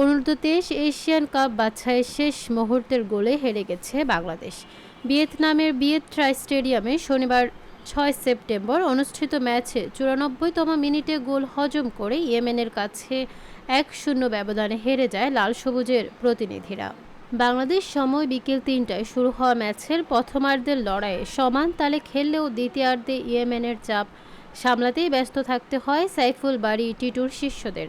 অনূর্ধ্ব তেইশ Asian cup বাছাইয়ের শেষ মুহূর্তের গোলে হেরে গেছে বাংলাদেশ। ভিয়েতনামের ভিয়েত ট্রাই স্টেডিয়ামে শনিবার ছয় সেপ্টেম্বর অনুষ্ঠিত ম্যাচে চুরানব্বইতম মিনিটে গোল হজম করে ইয়েমেনের কাছে এক শূন্য ব্যবধানে হেরে যায় লাল সবুজের প্রতিনিধিরা। বাংলাদেশ সময় বিকেল তিনটায় শুরু হওয়া ম্যাচের প্রথমার্ধের লড়াইয়ে সমান তালে খেললেও দ্বিতীয়ার্ধে ইয়েমেনের চাপ সামলাতেই ব্যস্ত থাকতে হয় সাইফুল বাড়ি টিটুর শিষ্যদের।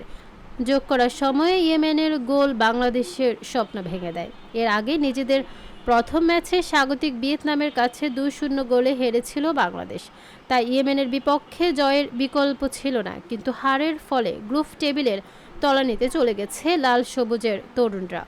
যোগ করার সময়ে ইয়েমেনের গোল বাংলাদেশের স্বপ্ন ভেঙে দেয়। এর আগে নিজেদের প্রথম ম্যাচে স্বাগতিক ভিয়েতনামের কাছে দুই শূন্য গোলে হেরেছিল বাংলাদেশ। তাই ইয়েমেনের বিপক্ষে জয়ের বিকল্প ছিল না, কিন্তু হারের ফলে গ্রুপ টেবিলের তলানিতে চলে গেছে লাল সবুজের তরুণরা।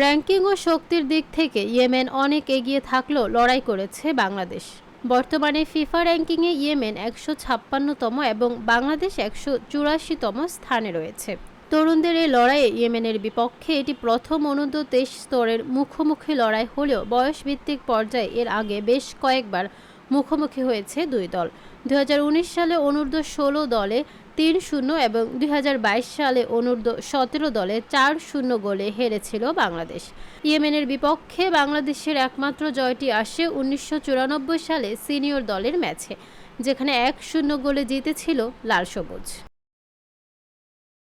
র্যাঙ্কিং ও শক্তির দিক থেকে ইয়েমেন অনেক এগিয়ে থাকলেও লড়াই করেছে বাংলাদেশ। বর্তমানে ফিফা র্যাঙ্কিংয়ে ইয়েমেন একশো ছাপ্পান্নতম এবং বাংলাদেশ একশো চুরাশিতম স্থানে রয়েছে। তরুণদের এই লড়াইয়ে ইয়েমেনের বিপক্ষে এটি প্রথম অনূর্ধ্ব তেইশ স্তরের মুখোমুখি লড়াই হলেও বয়সভিত্তিক পর্যায়ে এর আগে বেশ কয়েকবার মুখোমুখি হয়েছে দুই দল। দুই হাজার উনিশ সালে অনূর্ধ্ব ষোলো দলে তিন শূন্য এবং দুই হাজার বাইশ সালে অনূর্ধ্ব সতেরো দলে চার শূন্য গোলে হেরেছিল বাংলাদেশ। ইয়েমেনের বিপক্ষে বাংলাদেশের একমাত্র জয়টি আসে উনিশশো চুরানব্বই সালে সিনিয়র দলের ম্যাচে, যেখানে এক শূন্য গোলে জিতেছিল লাল সবুজ।